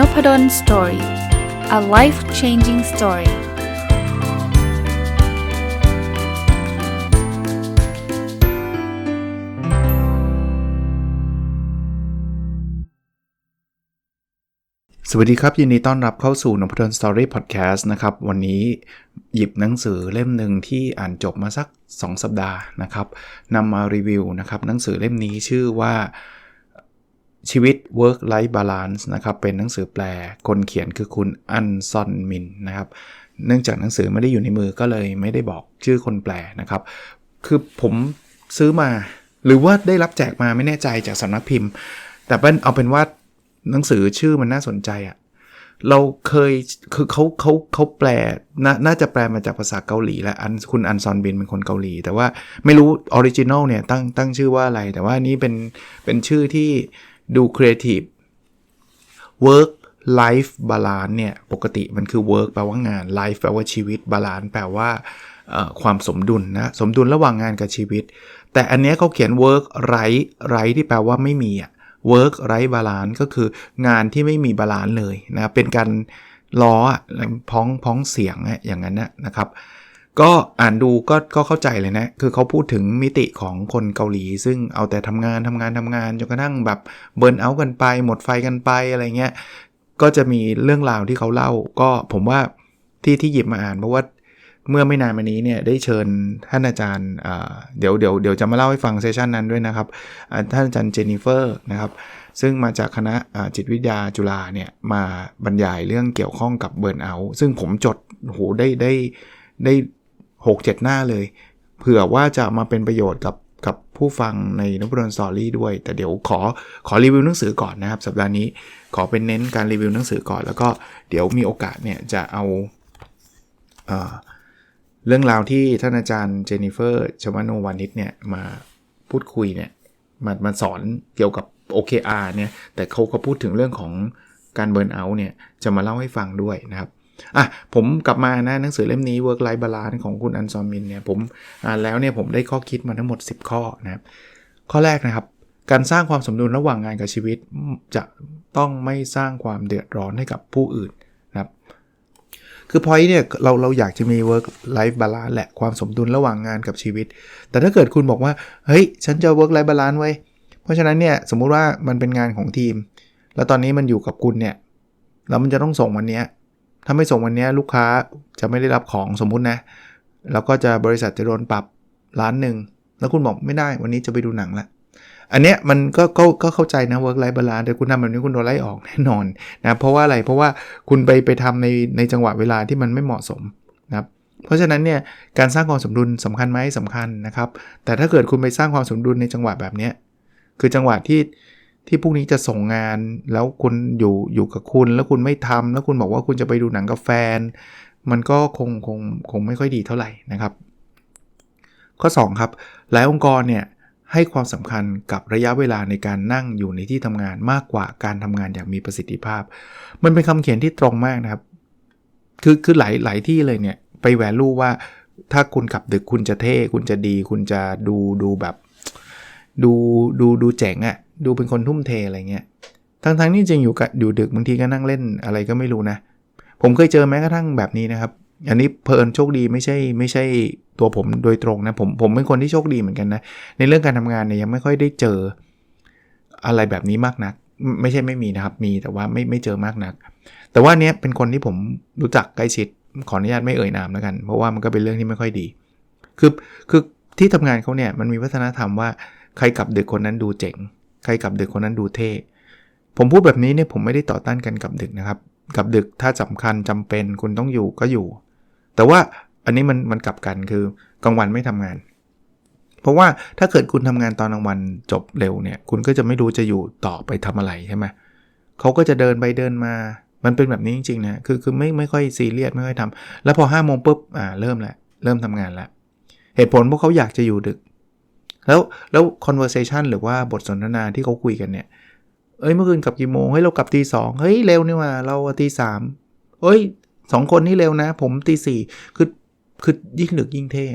n o p ด d o สตอรี่ a life changing story สวัสดีครับ ยินดีต้อนรับเข้าสู่นพดลสตอรี่พอดแคสต์นะครับ วันนี้หยิบหนังสือเล่มหนึ่งที่อ่านจบมาสัก 2 สัปดาห์นะครับนำมารีวิวนะครับ หนังสือเล่มนี้ชื่อว่า ชีวิต work life balance นะครับ เป็นหนังสือแปล คนเขียนคือคุณอันซอนมินนะครับ เนื่องจากหนังสือไม่ได้อยู่ในมือก็เลยไม่ได้บอกชื่อคนแปลนะครับ คือผมซื้อมา หรือว่าได้รับแจกมาไม่แน่ใจจากสำนักพิมพ์ แต่เป็นเอาเป็นว่าหนังสือชื่อมันน่าสนใจอะเราเคยคือเขาเขาเขาแปลนน่าจะแปลมาจากภาษาเกาหลีแหละอันคุณอันซอนบินเป็นคนเกาหลี แต่ว่าไม่รู้ออริจินอลเนี่ยตั้งตั้งชื่อว่าอะไร แต่ว่านี้เป็นเป็นชื่อที่ ดูครีเอทีฟ work life balance เนี่ย ปกติมันคือ work แปลว่างาน life แปลว่าชีวิต balance แปลว่าความสมดุลนะ สมดุลระหว่างงานกับชีวิต แต่อันนี้เขาเขียน work right right ที่แปลว่าไม่มีอะ work right balance ก็คืองานที่ไม่มีบาลานซ์เลยนะ เป็นการล้อพ้องพ้องเสียงอย่างนั้นนะครับ ก็อ่านดูก็ก็เข้าใจเลยนะ คือเขาพูดถึงมิติของคนเกาหลี ซึ่งเอาแต่ทำงานทำงานทำงานจนกระทั่งแบบเบิร์นเอากันไป หมดไฟกันไปอะไรเงี้ย ก็จะมีเรื่องราวที่เขาเล่า ก็ผมว่าที่ที่หยิบมาอ่านเพราะว่าเมื่อไม่นานมานี้เนี่ยได้เชิญท่านอาจารย์เดี๋ยวเดี๋ยวเดี๋ยวจะมาเล่าให้ฟังเซสชันนั้นด้วยนะครับ ท่านอาจารย์เจนนิเฟอร์นะครับซึ่งมาจากคณะจิตวิทยาจุฬาเนี่ยมาบรรยายเรื่องเกี่ยวข้องกับเบิร์นเอา ซึ่งผมจดโหได้ได้ได้ 6-7 หน้าเลย เผื่อว่าจะมาเป็นประโยชน์กับกับผู้ฟังในนบุรนสตอรี่ด้วย แต่เดี๋ยวขอขอรีวิวหนังสือก่อนนะครับ สัปดาห์นี้ขอเป็นเน้นการรีวิวหนังสือก่อน แล้วก็เดี๋ยวมีโอกาสเนี่ยจะเอาเอเรื่องราวที่ท่านอาจารย์เจนิเฟอร์ชวานโนวานิชเนี่ยมาพูดคุยเนี่ยมามาสอนเกี่ยวกับ OKR เนี่ยแต่เขาก็พูดถึงเรื่องของการเบิร์นเอาท์เนี่ยจะมาเล่าให้ฟังด้วยนะครับ อะผมกลับมานะหนังสือเล่มนี้ Work Life Balance ของคุณอันซอมมินเนี่ยผมอ่านแล้วเนี่ยผมได้ข้อคิดมาทั้งหมด 10 ข้อนะครับข้อแรกนะครับ การสร้างความสมดุลระหว่างงานกับชีวิต จะต้องไม่สร้างความเดือดร้อนให้กับผู้อื่นนะครับคือพอยเนี่ยเราเราอยากจะมี work life balance แหละความสมดุลระหว่างงานกับชีวิต แต่ถ้าเกิดคุณบอกว่า เฮ้ย ฉันจะ work life balance ไว้ เพราะฉะนั้นเนี่ยสมมุติว่ามันเป็นงานของทีม แล้วตอนนี้มันอยู่กับคุณเนี่ยแล้วมันจะต้องส่งวันนี้ ถ้าไม่ส่งวันนี้ลูกค้าจะไม่ได้รับของสมมุตินะ แล้วก็จะบริษัทจะโดนปรับล้านหนึ่ง แล้วคุณบอกไม่ได้วันนี้จะไปดูหนังละ อันเนี้ยมันก็ก็ก็เข้าใจนะ work life balance แต่คุณทำแบบนี้คุณโดนไล่ออกแน่นอนนะ เพราะว่าอะไร เพราะว่าคุณไปไปทำในในจังหวะเวลาที่มันไม่เหมาะสมนะครับเพราะฉะนั้นเนี่ยการสร้างความสมดุลสำคัญไหมสำคัญนะครับ แต่ถ้าเกิดคุณไปสร้างความสมดุลในจังหวะแบบนี้คือจังหวะที่ ที่พรุ่งนี้จะส่งงาน แล้วคุณอยู่อยู่กับคุณ แล้วคุณไม่ทำแล้วคุณบอกว่าคุณจะไปดูหนังกับแฟน มันก็คงคงคงไม่ค่อยดีเท่าไหร่นะครับ ข้อ 2 ครับหลายองค์กรเนี่ยให้ความสำคัญกับระยะเวลาในการนั่งอยู่ในที่ทำงานมากกว่าการทำงานอย่างมีประสิทธิภาพ มันเป็นคำเขียนที่ตรงมากนะครับ คือคือหลายหลายที่เลยเนี่ยไปแวลูว่าถ้าคุณขับดึกคุณจะเท่ คุณจะดี คุณจะดูดูแบบ ดูดูดูเจ๋งอะ่ะ ดูเป็นคนทุ่มเทอะไรเงี้ยทั้งๆทนี่จริงอยู่กับอยู่ดึกบางทีก็นั่งเล่นอะไรก็ไม่รู้นะ ผมเคยเจอแม้กระทั่งแบบนี้นะครับ อันนี้เพลินโชคดีไม่ใช่ไม่ใช่ตัวผมโดยตรงนะผมผมเป็นคนที่โชคดีเหมือนกันนะในเรื่องการทำงานเนี่ยยังไม่ค่อยได้เจออะไรแบบนี้มากนัก ไม่ใช่ไม่มีนะครับ มีแต่ว่าไม่ไม่เจอมากนัก แต่ว่าเนี้ยเป็นคนที่ผมรู้จักใกล้ชิดขออนุญาตไม่เอ่ยนามแล้วกัน เพราะว่ามันก็เป็นเรื่องที่ไม่ค่อยดี คือคือที่ทำงานเขาเนี่ยมันมีวัฒนธรรมว่าใครกลับดึกคนนั้นดูเจ๋ง ใครกับดึกคนนั้นดูเท่ ผมพูดแบบนี้เนี่ยผมไม่ได้ต่อต้านกันกับดึกนะครับ กับดึกถ้าสำคัญจำเป็นคุณต้องอยู่ก็อยู่ แต่ว่าอันนี้มันมันกลับกันคือกลางวันไม่ทำงาน เพราะว่าถ้าเกิดคุณทำงานตอนกลางวันจบเร็วเนี่ย คุณก็จะไม่รู้จะอยู่ต่อไปทำอะไรใช่ไหมเขาก็จะเดินไปเดินมามันเป็นแบบนี้จริงๆนะ คือคือไม่ไม่ค่อยซีเรียสไม่ค่อยทำแล้วพอ5้าโมงปุ๊บ อ่า เริ่มแหละเริ่มทำงานแล้ว เหตุผลพวกเขาอยากจะอยู่ดึก แล้วแล้ว conversation หรือว่าบทสนทนาที่เขาคุยกันเนี่ย เอ้ยเมื่อคืนกลับกี่โมง เฮ้ยเรากลับตีสองเฮ้ยเร็วนี่ว่าเราตีสามเฮ้ยสองคนนี่เร็วนะ ผมตีสี่คือคือยิ่งดึกยิ่งเท่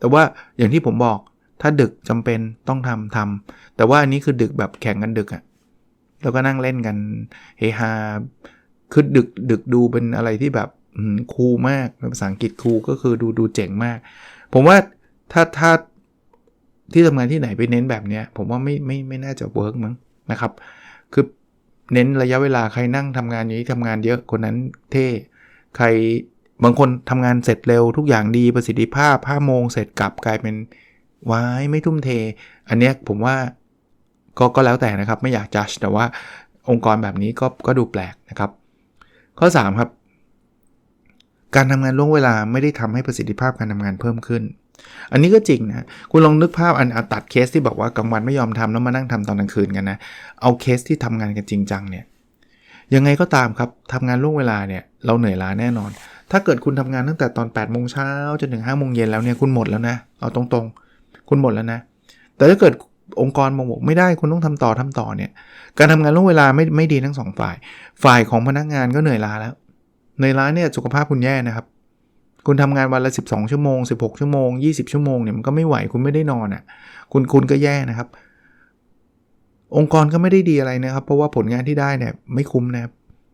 แต่ว่าอย่างที่ผมบอกถ้าดึกจำเป็นต้องทำทำแต่ว่าอันนี้คือดึกแบบแข่งกันดึกอะแล้วก็นั่งเล่นกันเฮฮาคือดึกดึกดูเป็นอะไรที่แบบคูลมากภาษาอังกฤษคูลก็คือดูดูเจ๋งมาก ผมว่าถ้าถ้า ที่ทำงานที่ไหนไปเน้นแบบเนี้ยผมว่าไม่ไม่ไม่น่าจะเวิร์กมั้งนะครับ คือเน้นระยะเวลาใครนั่งทำงานอย่างนี้ทำงานเยอะคนนั้นเท่ใครบางคนทำงานเสร็จเร็วทุกอย่างดีประสิทธิภาพ5โมงเสร็จกลับกลายเป็นวายไม่ทุ่มเท อันเนี้ยผมว่าก็ก็แล้วแต่นะครับไม่อยากจัดแต่ว่าองค์กรแบบนี้ก็ก็ดูแปลกนะครับ ข้อ 3 ครับ การทำงานล่วงเวลาไม่ได้ทำให้ประสิทธิภาพการทำงานเพิ่มขึ้น อันนี้ก็จริงนะ คุณลองนึกภาพอันตัดเคสที่บอกว่ากลางวันไม่ยอมทำแล้วมานั่งทำตอนกลางคืนกันนะ เอาเคสที่ทำงานกันจริงจังเนี่ย ยังไงก็ตามครับทำงานล่วงเวลาเนี่ยเราเหนื่อยล้าแน่นอน ถ้าเกิดคุณทำงานตั้งแต่ตอน8ปดโมงเช้าจนถึง5้าโมงเย็นแล้วเนี่ยคุณหมดแล้วนะ เอาตรงๆ คุณหมดแล้วนะ แต่ถ้าเกิดองค์กรมองบอกไม่ได้คุณต้องทำต่อทำต่อเนี่ย การทำงานล่วงเวลาไม่ไม่ดีทั้งสองฝ่าย ฝ่ายของพนักงานก็เหนื่อยล้าแล้วเหนื่อยล้าเนี่ยสุขภาพคุณแย่นะครับ คุณทำงานวันละ 12 ชั่วโมง 16 ชั่วโมง 20 ชั่วโมงเนี่ยมันก็ไม่ไหวคุณไม่ได้นอนอะ่ะคุณคุณก็แย่นะครับ องค์กรก็ไม่ได้ดีอะไรนะครับ เพราะว่าผลงานที่ได้เนี่ยไม่คุ้มนะครับ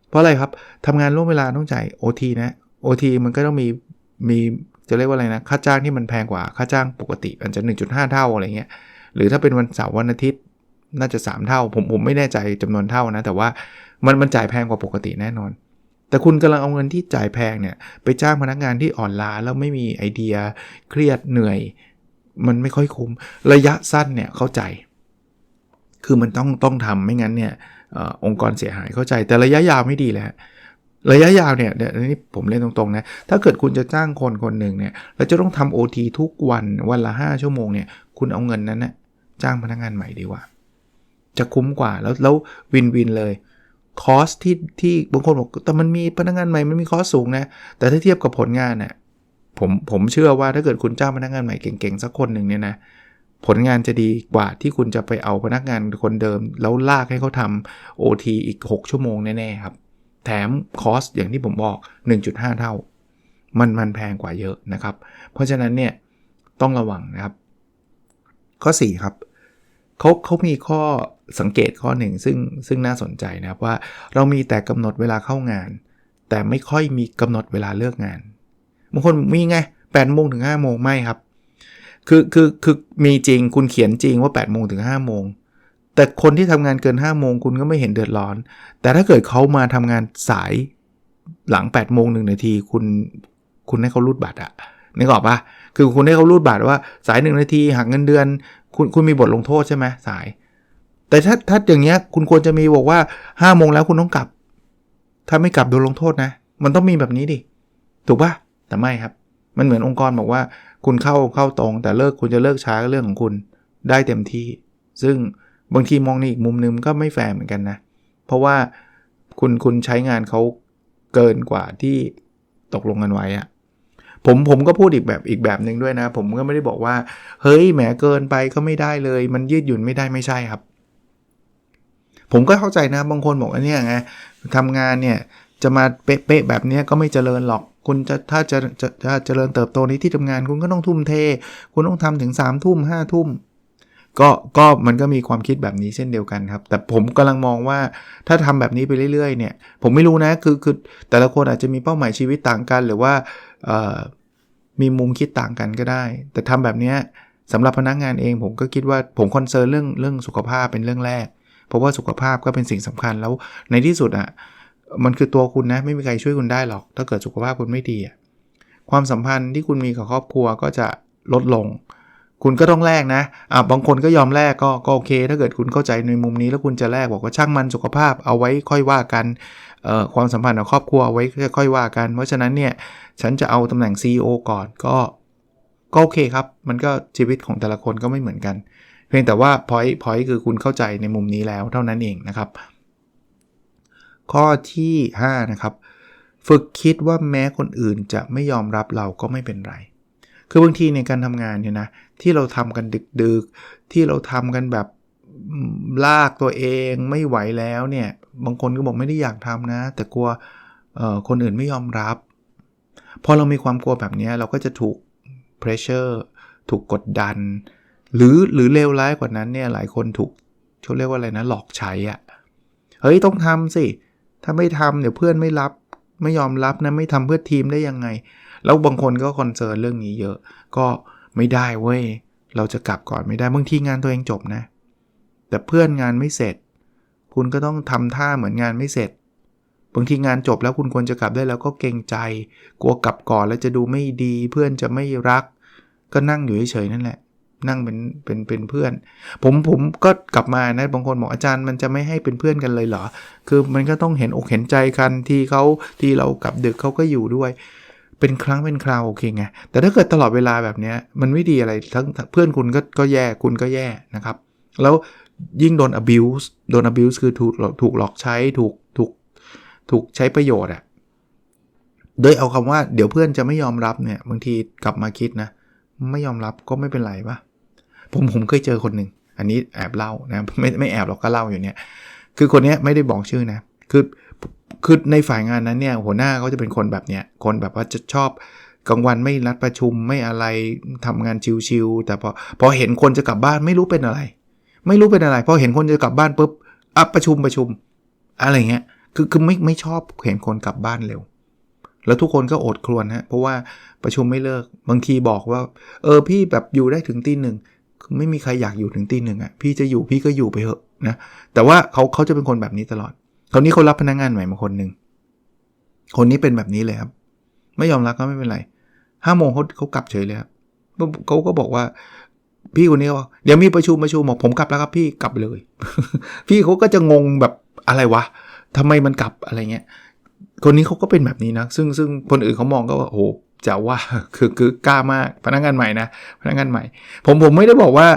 เพราะอะไรครับทำงานล่วงเวลาต้องจ่าย OT นะ OT มันก็ต้องมีมีจะเรียกว่าอะไรนะค่าจ้างที่มันแพงกว่าค่าจ้างปกติอาจจะ 1.5 เท่าอะไรเงี้ยหรือถ้าเป็นวันเสาร์วันอาทิตย์น่าจะ 3 เท่า ผมผมไม่แน่ใจจำนวนเท่านะ แต่ว่ามันมันจ่ายแพงกว่าปกติแน่นอน แต่คุณกำลังเอาเงินที่จ่ายแพงเนี่ยไปจ้างพนักงานที่อ่อนล้าแล้วไม่มีไอเดียเครียดเหนื่อย มันไม่ค่อยคุ้มระยะสั้นเนี่ยเข้าใจ คือมันต้องต้องทำไม่งั้นเนี่ยอองค์กรเสียหายเข้าใจ แต่ระยะยาวไม่ดีแล้วระยะยาวเนี่ยนี่ผมเล่นตรงๆนะ ถ้าเกิดคุณจะจ้างคนคนหนึ่งเนี่ยแล้วจะต้องทำโอทีทุกวันวันละ 5 ชั่วโมงเนี่ย คุณเอาเงินนั้นนะจ้างพนักงานใหม่ดีกว่า จะคุ้มกว่าแล้วแล้ววินวินเลย คอสที่ที่บางคนบอกแต่มันมีพนักงานใหม่มันมีคอสสูงนะ แต่ถ้าเทียบกับผลงานเนะ่ยผมผมเชื่อว่าถ้าเกิดคุณจ้างพนักงานใหม่เก่งๆ สักคนหนึ่งเนี่ยนะผลงานจะดีกว่าที่คุณจะไปเอาพนักงานคนเดิม แล้วลากให้เขาทำ OT อีก 6 ชั่วโมงแน่ๆครับ แถมคอสอย่างที่ผมบอก 1.5 เท่า มันมันแพงกว่าเยอะนะครับ เพราะฉะนั้นเนี่ยต้องระวังนะครับ ข้อ 4 ครับเขาเขามีข้อ สังเกตข้อหนึ่งซึ่งซึ่งน่าสนใจนะครับว่าเรามีแต่กำหนดเวลาเข้างาน แต่ไม่ค่อยมีกำหนดเวลาเลิกงานบางคนมีไง8โมงถึง5โมงไม่ครับ คือคือคือมีจริงคุณเขียนจริงว่า8โมงถึง5โมงแต่คนที่ทำงานเกิน5โมงคุณก็ไม่เห็นเดือดร้อน แต่ถ้าเกิดเขามาทำงานสายหลัง8โมงหนึ่งนาทีคุณคุณให้เขารูดบัตรอะนึกออกปะคือคุณให้เขารูดบัตรว่าสายหนึ่งนาทีหักเงินเดือน คุณคุณมีบทลงโทษใช่ไหมสาย แต่ถ้าถ้าอย่างเงี้ยคุณควรจะมีบอกว่า5้าโมงแล้วคุณต้องกลับ ถ้าไม่กลับโดนลงโทษนะ มันต้องมีแบบนี้ดิ ถูกปะแต่ไม่ครับ มันเหมือนองค์กรบอกว่า คุณเข้าเข้าตรง แต่เลิกคุณจะเลิกช้าเรื่องของคุณได้เต็มที่ ซึ่งบางทีมองในอีกมุมนึงก็ไม่แฟร์เหมือนกันนะ เพราะว่าคุณคุณใช้งานเขาเกินกว่าที่ตกลงกันไว้อะผมผมก็พูดอีกแบบอีกแบบหนึ่งด้วยนะ ผมก็ไม่ได้บอกว่า เฮ้ยแหมเกินไปก็ไม่ได้เลย มันยืดหยุ่นไม่ได้ไม่ใช่ครับ ผมก็เข้าใจนะบางคนบอกว่าเนี่ยไงทำงานเนี่ยจะมาเป๊ะๆแบบนี้ก็ไม่เจริญหรอก คุณจะถ้าจะจะจะเจริญเติบโตในที่ทำงาน คุณก็ต้องทุ่มเท คุณต้องทำถึง3ามทุ่มห้าทุ่มก็ก็มันก็มีความคิดแบบนี้เช่นเดียวกันครับ แต่ผมกำลังมองว่าถ้าทำแบบนี้ไปเรื่อยๆเนี่ย ผมไม่รู้นะคือคือแต่ละคนอาจจะมีเป้าหมายชีวิตต่างกัน หรือว่ามีมุมคิดต่างกันก็ได้ แต่ทำแบบนี้สำหรับพนักงงานเองผมก็คิดว่าผมคอนเซิร์นเรื่องเรื่องสุขภาพเป็นเรื่องแรก เพราะว่าสุขภาพก็เป็นสิ่งสำคัญแล้วในที่สุดอะ่ะมันคือตัวคุณนะไม่มีใครช่วยคุณได้หรอก ถ้าเกิดสุขภาพคุณไม่ดีความสัมพันธ์ที่คุณมีกับครอบครัวก็จะลดลง คุณก็ต้องแลกนะอ่าบางคนก็ยอมแลกก็ก็โอเค ถ้าเกิดคุณเข้าใจในมุมนี้แล้วคุณจะแลกบอกว่าช่างมันสุขภาพเอาไว้ค่อยว่ากันเอ่อความสัมพันธ์กับครอบครัวเอาไว้ค่อยว่ากัน เพราะฉะนั้นเนี่ยฉันจะเอาตำแหน่ง CEO ก่อนก็ก็โอเคครับ มันก็ชีวิตของแต่ละคนก็ไม่เหมือนกัน พียงแต่ว่าพอยต์พอยต์คือคุณเข้าใจในมุมนี้แล้วเท่านั้นเองนะครับ ข้อที่ 5 นะครับ ฝึกคิดว่าแม้คนอื่นจะไม่ยอมรับเราก็ไม่เป็นไร คือบางทีในการทำงานเนี่ยนะ ที่เราทำกันดึกๆ ที่เราทำกันแบบลากตัวเองไม่ไหวแล้วเนี่ย บางคนก็บอกไม่ได้อยากทำนะ แต่กลัวคนอื่นไม่ยอมรับ พอเรามีความกลัวแบบนี้เราก็จะถูก pressure ถูกกดดัน หรือหรือเลวร้ายกว่านั้นเนี่ยหลายคนถูกเขาเรียกว่าอะไรนะหลอกใช้อะ่ะเฮ้ยต้องทำสิ ถ้าไม่ทำเดี๋ยวเพื่อนไม่รับไม่ยอมรับนะไม่ทำเพื่อทีมได้ยังไง แล้วบางคนก็คอนเซิร์นเรื่องนี้เยอะ ก็ไม่ได้เว้ยเราจะกลับก่อนไม่ได้บางทีงานตัวเองจบนะ แต่เพื่อนงานไม่เสร็จ คุณก็ต้องทำท่าเหมือนงานไม่เสร็จบางทีงานจบแล้วคุณควรจะกลับได้แล้วก็เกรงใจ กลัวกลับก่อนแล้วจะดูไม่ดี เพื่อนจะไม่รัก ก็นั่งอยู่เฉยๆนั่นแหละ นั่งเป็นเป็นเป็นเพื่อน ผมผมก็กลับมานะบางคนบอกอาจารย์มันจะไม่ให้เป็นเพื่อนกันเลยเหรอ คือมันก็ต้องเห็นอกเห็นใจกันที่เขาที่เรากลับดึกเขาก็อยู่ด้วย เป็นครั้งเป็นคราวโอเคไงแต่ถ้าเกิดตลอดเวลาแบบนี้มันไม่ดีอะไรทั้งเพื่อนคุณก็ก็แย่คุณก็แย่นะครับ แล้วยิ่งโดน abuse โดน abuse คือถูกถูกหลอกใช้ถูกถูกถูกใช้ประโยชน์อะโดยเอาคำว่าเดี๋ยวเพื่อนจะไม่ยอมรับเนี่ยบางทีกลับมาคิดนะ ไม่ยอมรับก็ไม่เป็นไรปะ ผมผมเคยเจอคนหนึ่งอันนี้แอบเล่านะไม่ไม่แอบหรอกก็เล่าอยู่เนี่ยคือคนนี้ไม่ได้บอกชื่อนะคือคือในฝ่ายงานนั้นเนี่ยหัวหน้าเขาจะเป็นคนแบบเนี้ยคนแบบว่าจะชอบกลางวันไม่นัดประชุมไม่อะไรทำงานชิวๆแต่พอพอเห็นคนจะกลับบ้านไม่รู้เป็นอะไร ไม่รู้เป็นอะไรพอเห็นคนจะกลับบ้านปุ๊บอะประชุมประชุม อะไรเงี้ยคือคือไม่ไม่ชอบเห็นคนกลับบ้านเร็ว แล้วทุกคนก็อดครวญฮะเพราะว่าประชุมไม่เลิกบางทีบอกว่า เออพี่แบบอยู่ได้ถึงตีหนึ่ง ไม่มีใครอยากอยู่ถึงตีหนึ่งอะพี่จะอยู่พี่ก็อยู่ไปเถอะนะแต่ว่าเขาเขาจะเป็นคนแบบนี้ตลอดคราวนี้เขารับพนักงงานใหม่มาคนหนึ่งคนนี้เป็นแบบนี้เลยครับ ไม่ยอมรับก็ไม่เป็นไรห้าโมงเขาเขากลับเฉยเลยครับเขาก็บอกว่าพี่คนนี้ว่าเดี๋ยวมีประชุมประชุมบอกผมกลับแล้วครับพี่กลับเลย พี่เขาก็จะงงแบบอะไรวะทำไมมันกลับอะไรเงี้ยคนนี้เขาก็เป็นแบบนี้นะ ซึ่งซึ่งคนอื่นเขามองก็ว่าโอ้ จะว่าคือคือกล้ามากพนักงานใหม่นะพนักงานใหม่ ผมผมไม่ได้บอกว่า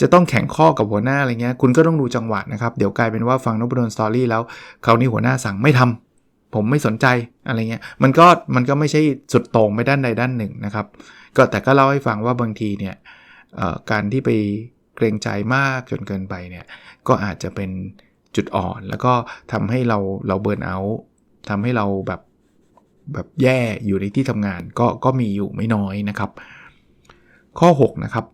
จะต้องแข่งข้อกับหัวหน้าอะไรเงี้ยคุณก็ต้องดูจังหวะนะครับเดี๋ยวกลายเป็นว่าฟังนบดลสตอรี่แล้วคราวนี้หัวหน้าสั่งไม่ทำผมไม่สนใจอะไรเงี้ยมันก็มันก็ไม่ใช่สุดโต่งไปด้านใดด้านหนึ่งนะครับ ก็แต่ก็เล่าให้ฟังว่าบางทีเนี่ยการที่ไปเกรงใจมากจนเกินไปเนี่ยก็อาจจะเป็นจุดอ่อน แล้วก็ทำให้เราเราเบิร์นเอาท์ทำให้เราแบบ แบบแย่อยู่ในที่ทำงานก็ก็มีอยู่ไม่น้อยนะครับ ข้อ 6 นะครับ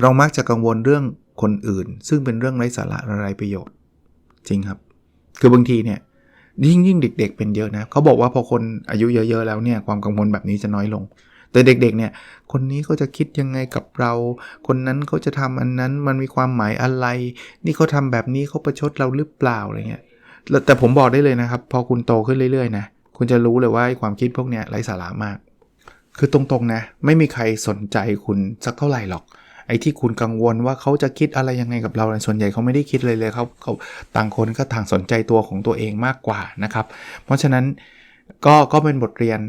เรามักจะกังวลเรื่องคนอื่น ซึ่งเป็นเรื่องไร้สาระไรประโยชน์ จริงครับ คือบางทีเนี่ยยิ่งยิ่งเด็ก ๆ เป็นเยอะนะเขาบอกว่าพอคนอายุเยอะ ๆ แล้วเนี่ยความกังวลแบบนี้จะน้อยลง แต่เด็ก ๆ เนี่ย คนนี้เขาจะคิดยังไงกับเรา คนนั้นเขาจะทำอันนั้นมันมีความหมายอะไร นี่เขาทาแบบนี้เขาประชดเราหรือเปล่าอะไรเงี้ยแต่ผมบอกได้เลยนะครับ พอคุณโตขึ้นเรื่อยๆนะ คุณจะรู้เลยว่าความคิดพวกนี้ไร้สาระมาก คือตรงๆนะ ไม่มีใครสนใจคุณสักเท่าไหร่หรอก ไอ้ที่คุณกังวลว่าเขาจะคิดอะไรยังไงกับเราส่วนใหญ่เขาไม่ได้คิดเลยเลยเขาเขาต่างคนก็ต่างสนใจตัวของตัวเองมากกว่านะครับ เพราะฉะนั้นก็ก็เป็นบทเรียน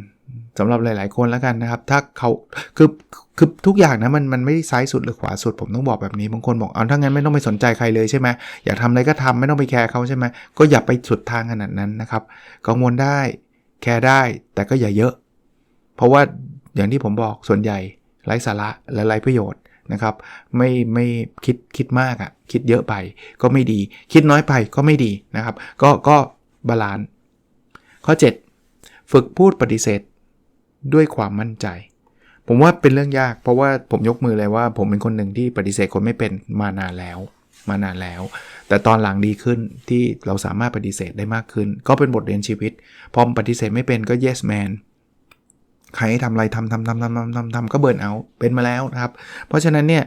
สำหรับหลาย ๆ คนแล้วกันนะครับ ถ้าเขาคือคือทุกอย่างนะมันมันไม่ได้ซ้ายสุดหรือขวาสุดผมต้องบอกแบบนี้บางคนบอกเอาถ้างั้นไม่ต้องไปสนใจใครเลยใช่ไหมอยากทำอะไรก็ทำไม่ต้องไปแคร์เขาใช่ไหมก็อย่าไปสุดทางขนาดนั้นนะครับ กังวลได้ แคร์ได้แต่ก็อย่าเยอะ เพราะว่าอย่างที่ผมบอกส่วนใหญ่ไร้สาระและไร้ประโยชน์นะครับ ไม่ไม่คิดคิดมากอะ่ะคิดเยอะไปก็ไม่ดี คิดน้อยไปก็ไม่ดีนะครับ ก็ก็บาลานซ์ข้อ 7 ฝึกพูดปฏิเสธด้วยความมั่นใจ ผมว่าเป็นเรื่องยาก เพราะว่าผมยกมือเลยว่า ผมเป็นคนหนึ่งที่ปฏิเสธคนไม่เป็นมานานแล้ว มานานแล้ว แต่ตอนหลังดีขึ้นที่เราสามารถปฏิเสธได้มากขึ้น ก็เป็นบทเรียนชีวิต พอปฏิเสธไม่เป็นก็ yes man ใครให้ทำอะไรทำทำทำทำทำทำทำก็เบิร์นเอาเป็นมาแล้วนะครับ เพราะฉะนั้นเนี่ย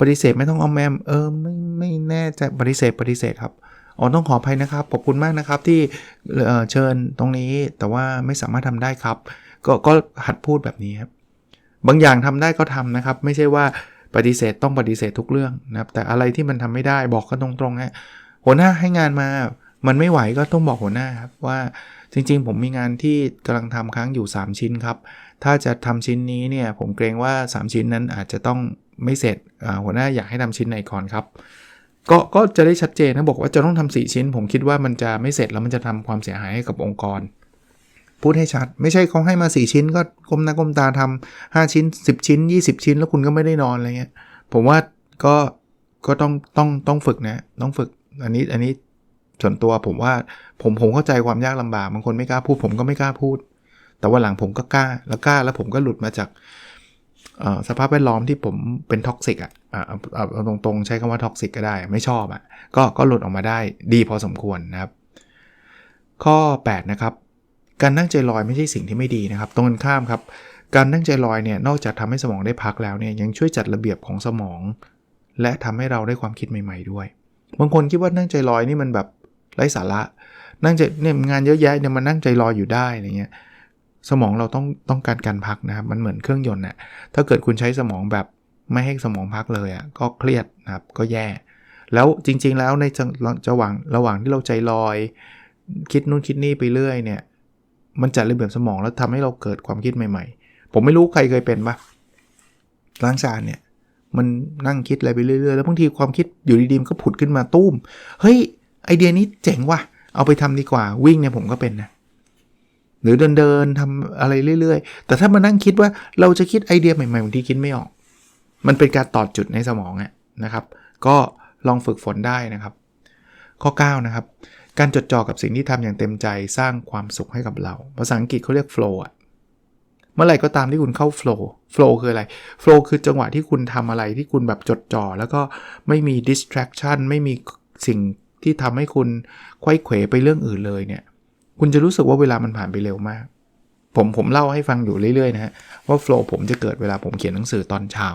ปฏิเสธไม่ต้องอ้อมแอมเออไม่ไม่แน่ใจปฏิเสธปฏิเสธครับอ๋อต้องขออภัยนะครับ ขอบคุณมากนะครับที่เชิญตรงนี้แต่ว่าไม่สามารถทำได้ครับ ก็ก็หัดพูดแบบนี้ครับบางอย่างทำได้ก็ทำนะครับ ไม่ใช่ว่า ปฏิเสธต้องปฏิเสธทุกเรื่องนะครับ แต่อะไรที่มันทำไม่ได้บอกกันตรงๆฮะหัวหน้าให้งานมา มันไม่ไหวก็ต้องบอกหัวหน้าครับว่าจริงๆ ผมมีงานที่กำลังทำค้างอยู่ 3 ชิ้นครับ ถ้าจะทำชิ้นนี้เนี่ยผมเกรงว่า 3 ชิ้นนั้นอาจจะต้องไม่เสร็จหัวหน้าอยากให้ทำชิ้นไหนก่อนครับก็ก็จะได้ชัดเจนนะบอกว่าจะต้องทำ4ชิ้น ผมคิดว่ามันจะไม่เสร็จแล้วมันจะทำความเสียหายให้กับองค์กร พูดให้ชัด ไม่ใช่เขาให้มา 4 ชิ้นก็ก้มหน้าก้มตาทำ5ชิ้น 10 ชิ้น 20 ชิ้น แล้วคุณก็ไม่ได้นอนอะไรเงี้ยผมว่าก็ก็ต้องต้องต้องฝึกนะต้องฝึกอันนี้อันนี้ส่วนตัวผมว่าผมผมเข้าใจความยากลำบากบางคนไม่กล้าพูด ผมก็ไม่กล้าพูด แต่ว่าหลังผมก็กล้าแล้วกล้าแล้วผมก็หลุดมาจากสภาพแวดล้อมที่ผมเป็นท็อกซิกอะเอาตรงๆ ใช้คำว่าท็อกซิกก็ได้ ไม่ชอบอะก็ก็หลุดออกมาได้ดีพอสมควรนะครับ ข้อ 8 นะครับ การนั่งใจลอยไม่ใช่สิ่งที่ไม่ดีนะครับ ตรงกันข้ามครับ การนั่งใจลอยเนี่ยนอกจากทำให้สมองได้พักแล้วเนี่ยยังช่วยจัดระเบียบของสมอง และทำให้เราได้ความคิดใหม่ ๆ ด้วย บางคนคิดว่านั่งใจลอยนี่มันแบบไร้สาระ นั่งใจเนี่ยงานเยอะแยะเนี่ยมันนั่งใจลอยอยู่ได้อะไรเงี้ยสมองเราต้องต้องการการพักนะครับ มันเหมือนเครื่องยนต์น่ะถ้าเกิดคุณใช้สมองแบบไม่ให้สมองพักเลยอะ่ะก็เครียดนะครับก็แย่ แล้วจริงๆแล้วในจังระหว่างระหว่างที่เราใจลอย คิดนู่นคิดนี่ไปเรื่อยเนี่ย มันจัดระเบียบสมองแล้วทำให้เราเกิดความคิดใหม่ ๆ ผมไม่รู้ใครเคยเป็นปะล้างจานเนี่ย มันนั่งคิดอะไรไปเรื่อยๆ แล้วบางทีความคิดอยู่ดีๆมันก็ผุดขึ้นมาตุ้ม เฮ้ย ไอเดียนี้เจ๋งว่ะ เอาไปทำดีกว่า วิ่งเนี่ยผมก็เป็นนะ หรือเดินๆทำอะไรเรื่อยๆ แต่ถ้ามานั่งคิดว่าเราจะคิดไอเดียใหม่ๆบางทีคิดไม่ออก มันเป็นการตอดจุดในสมองอะนะครับ ก็ลองฝึกฝนได้นะครับ ข้อ 9 นะครับ การจดจ่อกับสิ่งที่ทำอย่างเต็มใจสร้างความสุขให้กับเรา ภาษาอังกฤษเขาเรียก flow อะเมื่อไหร่ก็ตามที่คุณเข้า flow flow คืออะไร flow คือจังหวะที่คุณทำอะไรที่คุณแบบจดจ่อแล้วก็ไม่มี distraction ไม่มีสิ่งที่ทำให้คุณไขว้เขวไปเรื่องอื่นเลยเนี่ย คุณจะรู้สึกว่าเวลามันผ่านไปเร็วมาก ผมผมเล่าให้ฟังอยู่เรื่อยๆนะฮะว่า flow ผมจะเกิดเวลาผมเขียนหนังสือตอนเช้า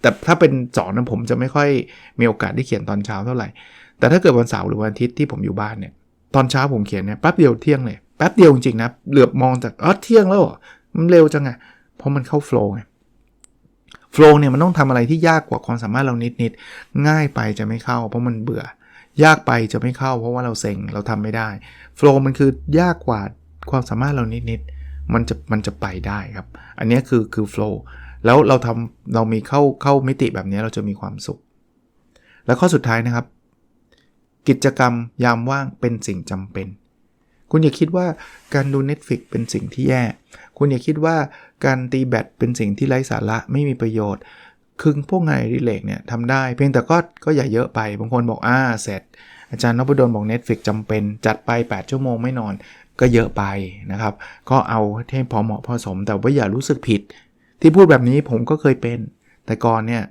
แต่ถ้าเป็นสอนนะผมจะไม่ค่อยมีโอกาสได้เขียนตอนเช้าเท่าไหร่ แต่ถ้าเกิดวันเสาร์หรือวันอาทิตย์ที่ผมอยู่บ้านเนี่ยตอนเช้าผมเขียนเนี่ยแป๊บเดียวเที่ยงเลยแป๊บเดียวจริงๆนะเหลือบมองจากอ๋อเที่ยงแล้วมันเร็วจังไงเพราะมันเข้า flow ไง flow เนี่ยมันต้องทำอะไรที่ยากกว่าความสามารถเรานิดๆง่ายไปจะไม่เข้า เพราะมันเบื่อ ยากไปจะไม่เข้า เพราะว่าเราเซ็งเราทำไม่ได้ flow มันคือยากกว่าความสามารถเรานิดๆมันจะมันจะไปได้ครับ อันนี้คือคือ flow แล้วเราทำเรามีเข้าเข้ามิติแบบนี้เราจะมีความสุข แล้วข้อสุดท้ายนะครับ กิจกรรมยามว่างเป็นสิ่งจำเป็น คุณอย่าคิดว่าการดู Netflix เป็นสิ่งที่แย่ คุณอย่าคิดว่าการตีแบตเป็นสิ่งที่ไร้สาระไม่มีประโยชน์คือพวกงานอดิเรกเนี่ยทำได้ เพียงแต่ก็ก็อย่าเยอะไปบางคนบอกอ่าเสร็จ อาจารย์นพดลบอก Netflix จำเป็นจัดไป 8 ชั่วโมงไม่นอนก็เยอะไปนะครับ ก็เอาให้พอเหมาะพอสม แต่ว่าอย่ารู้สึกผิด ที่พูดแบบนี้ผมก็เคยเป็น แต่ก่อนเนี่ย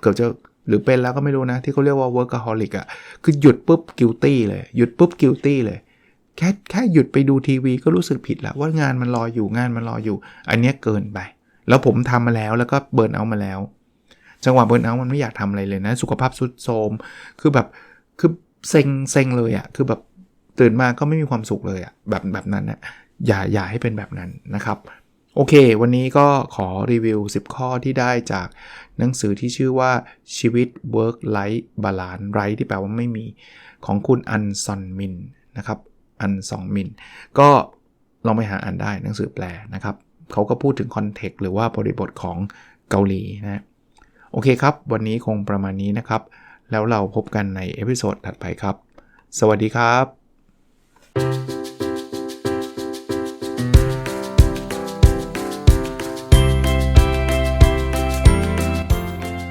เกือบจะหรือเป็นแล้วก็ไม่รู้นะ ที่เขาเรียกว่า workaholic อะ่ะคือหยุดปุ๊บ guilty เลยหยุดปุ๊บ guilty เลยแค่แค่หยุดไปดูทีวีก็รู้สึกผิดแล้วว่างานมันรออยู่งานมันรออยู่ อันนี้เกินไป แล้วผมทำมาแล้วแล้วก็เบิร์นเอามาแล้ว จังหวะเบิร์นเอามันไม่อยากทำอะไรเลยนะ สุขภาพสุดโทรมคือแบบคือเซ็งเซ็งเลยอะ่ะคือแบบตื่นมาก็ไม่มีความสุขเลยอะ่ะแบบแบบนั้นนะอย่าอย่าให้เป็นแบบนั้นนะครับ โอเค วันนี้ก็ขอรีวิว 10 ข้อที่ได้จากหนังสือที่ชื่อว่าชีวิต work life balance ไรที่แปลว่าไม่มีของคุณอันซอนมินนะครับอันสองมิน ก็ลองไปหาอ่านได้หนังสือแปลนะครับเขาก็พูดถึงคอนเทกต์หรือว่าบริบทของเกาหลีนะโอเคครับ วันนี้คงประมาณนี้นะครับ แล้วเราพบกันในเอพิโซดถัดไปครับ สวัสดีครับ